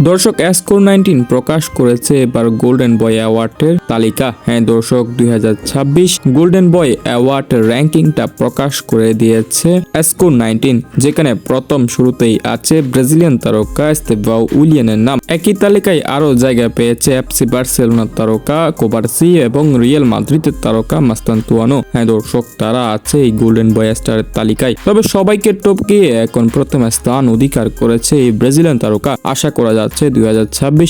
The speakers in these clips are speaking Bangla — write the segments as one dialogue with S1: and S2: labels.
S1: দর্শক এসকোর নাইনটিন প্রকাশ করেছে এবার গোল্ডেন বয় অ্যাওয়ার্ডের তালিকা। হ্যাঁ দর্শক, দুই হাজার ছাব্বিশ গোল্ডেন বয় অ্যাওয়ার্ড র্যাঙ্কিংটা প্রকাশ করে দিয়েছে এসকোর নাইনটিন যেখানে প্রথম শুরুতেই আছে ব্রাজিলিয়ান তারকা স্তেবাও উলিয়ানের নাম। একই তালিকায় আরও জায়গা পেয়েছে এফসি বার্সেলোনার তারকা কোবারসি এবং রিয়েল মাদ্রিদের তারকা মাস্তান মাস্তান্তুয়ানো হ্যাঁ দর্শক, তারা আছে এই গোল্ডেন বয় স্টারের তালিকায়। তবে সবাইকে টপকিয়ে এখন প্রথম স্থান অধিকার করেছে এই ব্রাজিলিয়ান তারকা। আশা করা যাচ্ছে দুই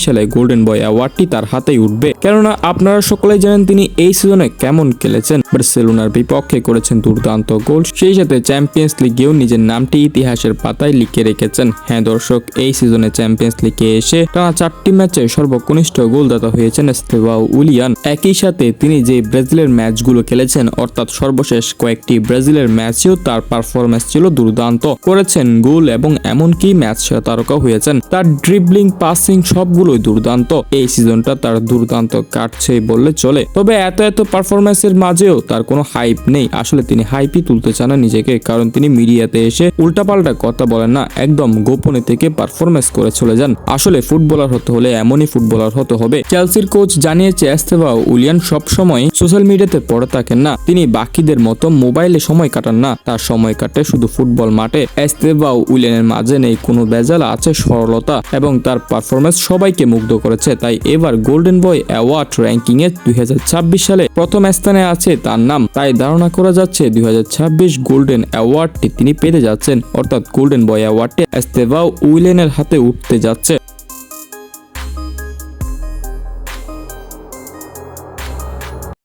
S1: সালে গোল্ডেন বয় অ্যাওয়ার্ডটি তার হাতেই উঠবে। কেননা আপনারা সকলেই জানেন তিনি এই সিজনে কেমন খেলেছেন। বার্সেলোনার বিপক্ষে করেছেন দুর্দান্ত গোল, সেই সাথে চ্যাম্পিয়ন্স লিগেও নিজের নামটি ইতিহাসের পাতায় লিখে রেখেছেন। হ্যাঁ দর্শক, এই সিজনে চ্যাম্পিয়ন্স লিগে এসে টানা চারটি ম্যাচে সর্বকনিষ্ঠ গোলদাতা হয়েছেন স্তেবাও উলিয়ান একই সাথে তিনি যে ব্রাজিলের ম্যাচগুলো খেলেছেন, অর্থাৎ সর্বশেষ কয়েকটি ব্রাজিলের ম্যাচেও তার পারফরমেন্স ছিল দুর্দান্ত। করেছেন গোল এবং এমনকি ম্যাচ তারকা হয়েছেন। তার ড্রিবলিং পাসিং সবগুলোই দুর্দান্ত। এই সিজনটা তার দুর্দান্ত কাটছে বললে চলে। তবে এত এত পারফরমেন্সের মাঝেও তার কোনো হাইপ নেই। আসলে তিনি হাইপই তুলতে চান না নিজেকে, কারণ তিনি মিডিয়াতে এসে উল্টাপাল্টা কথা বলেন না, একদম গোপনে থেকে পারফরমেন্স করে চলে যান। আসলে ফুটবলার হতে হলে এমনই ফুটবলার হতে হবে। চেলসির কোচ জানিয়েছে এস্তেবা উলিয়ান সব সময় সোশ্যাল মিডিয়াতে পড়ে থাকেন না। তিনি বাকিদের মতো মোবাইলে সময় কাটান না। তার সময় কাটে শুধু ফুটবল মাঠে। এস্তেবা উলিয়ানের মাঝে নেই কোনো বেজাল আছে সরলতা। এবং তার পারফরমেন্স সবাইকে মুগ্ধ করেছে। তাই এবার গোল্ডেন বয় অ্যাওয়ার্ড র্যাঙ্কিং এ দুই সালে প্রথম স্থানে আছে তার নাম। তাই ধারণা করা যাচ্ছে দুই হাজার ছাব্বিশ গোল্ডেন অ্যাওয়ার্ডটি তিনি পেতে যাচ্ছেন। অর্থাৎ গোল্ডেন বয় অ্যাওয়ার্ডটি এস্তেভাও উইলেনের হাতে উঠতে যাচ্ছে।